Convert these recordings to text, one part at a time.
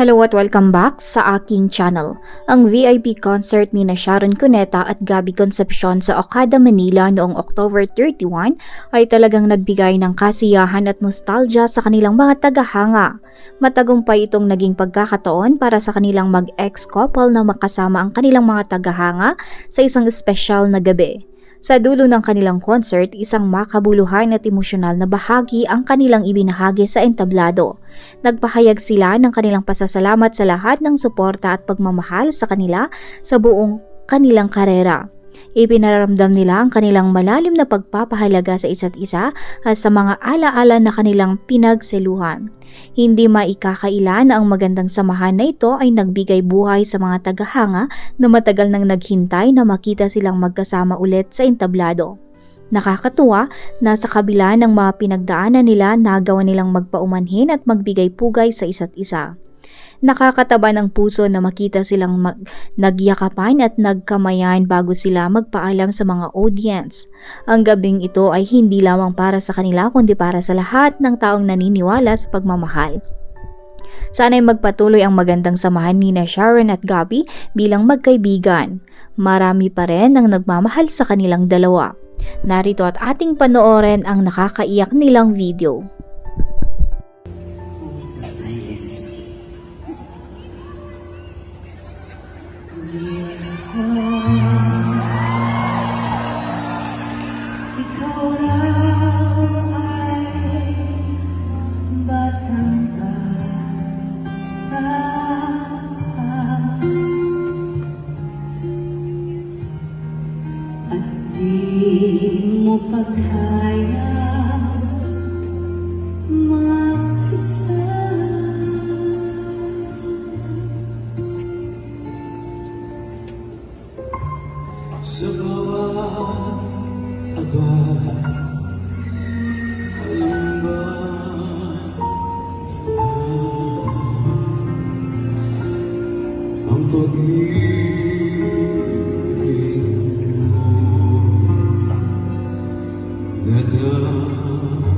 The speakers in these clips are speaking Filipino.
Hello at welcome back sa aking channel. Ang VIP concert ni na Sharon Cuneta at Gabby Concepcion sa Okada, Manila noong October 31 ay talagang nagbigay ng kasiyahan at nostalgia sa kanilang mga tagahanga. Matagumpay itong naging pagkakataon para sa kanilang mag-ex-couple na makasama ang kanilang mga tagahanga sa isang espesyal na gabi. Sa dulo ng kanilang concert, isang makabuluhan at emosyonal na bahagi ang kanilang ibinahagi sa entablado. Nagpahayag sila ng kanilang pasasalamat sa lahat ng suporta at pagmamahal sa kanila sa buong kanilang karera. Ipinaramdam nila ang kanilang malalim na pagpapahalaga sa isa't isa at sa mga alaala na kanilang pinagseluhan. Hindi maikakaila na ang magandang samahan na ito ay nagbigay buhay sa mga tagahanga na matagal nang naghintay na makita silang magkasama ulit sa entablado. Nakakatuwa na sa kabila ng mga pinagdaanan nila nagawa nilang magpaumanhin at magbigay pugay sa isa't isa. Nakakataba ng puso na makita silang mag- nagyakapan at nagkamayan bago sila magpaalam sa mga audience. Ang gabing ito ay hindi lamang para sa kanila kundi para sa lahat ng taong naniniwala sa pagmamahal. Sana'y magpatuloy ang magandang samahan ni na Sharon at Gabby bilang magkaibigan. Marami pa rin ang nagmamahal sa kanilang dalawa. Narito at ating panoorin ang nakakaiyak nilang video. Mo pa kaya mag-isa. Sa bawat aba Di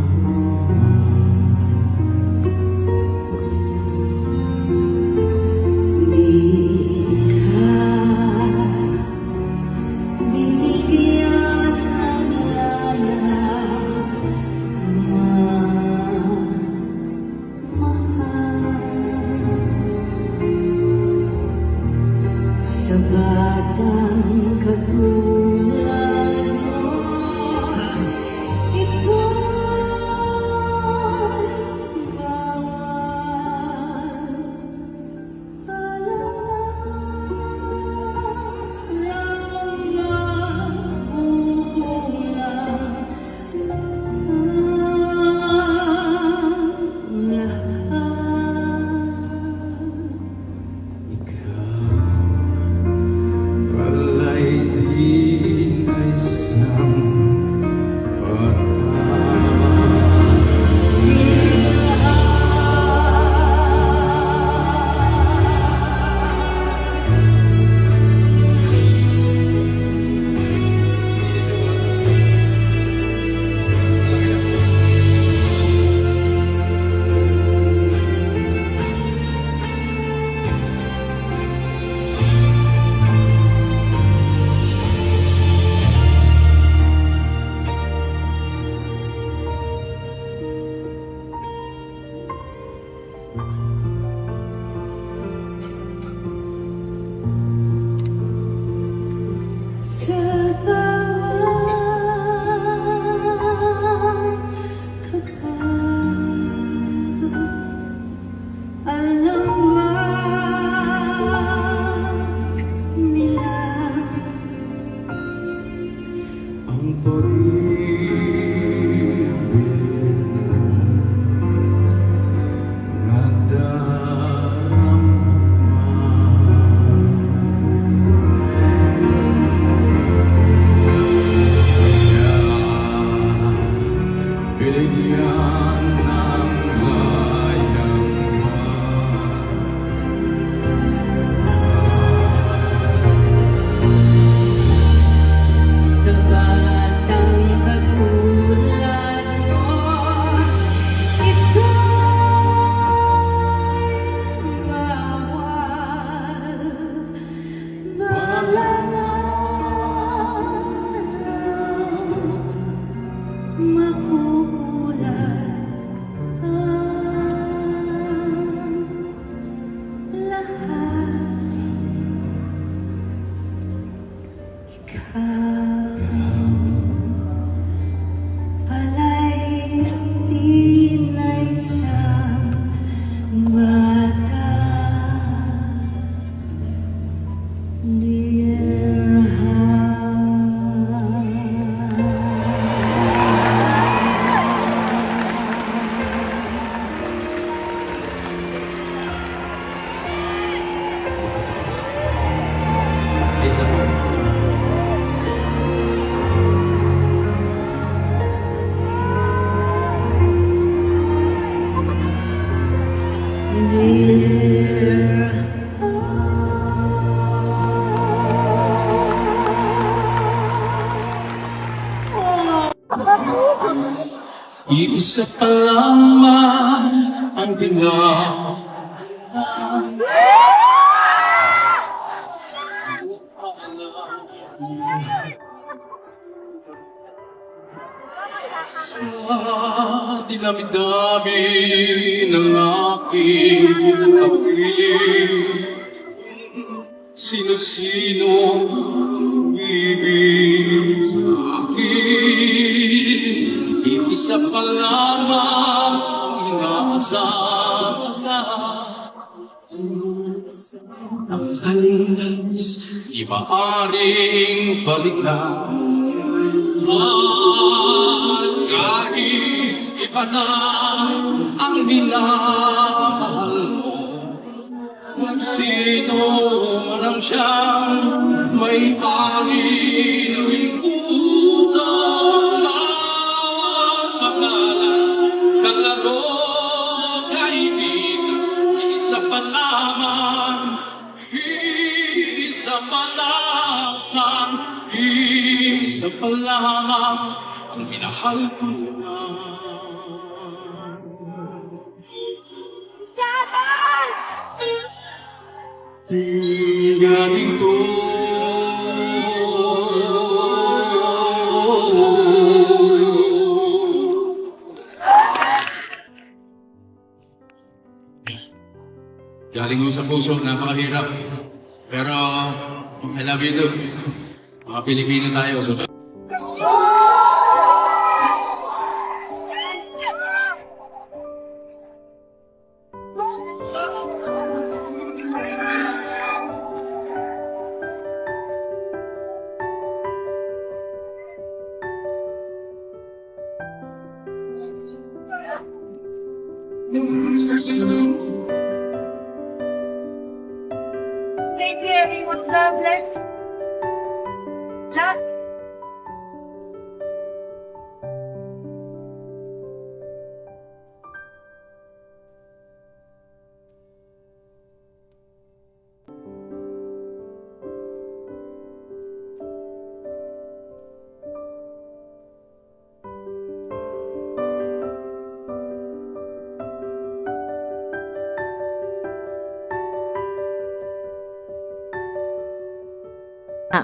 Isa pa lamang ang pinag Sa ng aking pag-ibig Sino-sino ang bibig sa akin Isa pa lamang ang inaasama Ang kalindas di maaaring balikan At kahit iba na ang minamahal mo kung sino man ang siyang may pangin isa pa lamang ang minahal ko na ganito Galing mo sa puso, napakahirap. Pero, I love you too. Mga Pilipino tayo. So, Thank you everyone. God bless.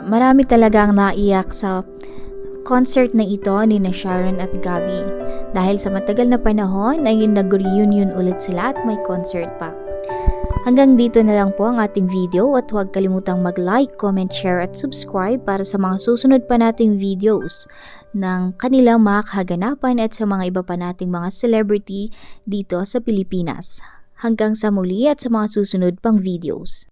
Marami talagang naiyak sa concert na ito ni na Sharon at Gabi. Dahil sa matagal na panahon ay nag-reunion ulit sila at may concert pa. Hanggang dito na lang po ang ating video at huwag kalimutang mag-like, comment, share at subscribe para sa mga susunod pa nating videos ng kanilang mga kaganapan at sa mga iba pa nating mga celebrity dito sa Pilipinas. Hanggang sa muli at sa mga susunod pang videos.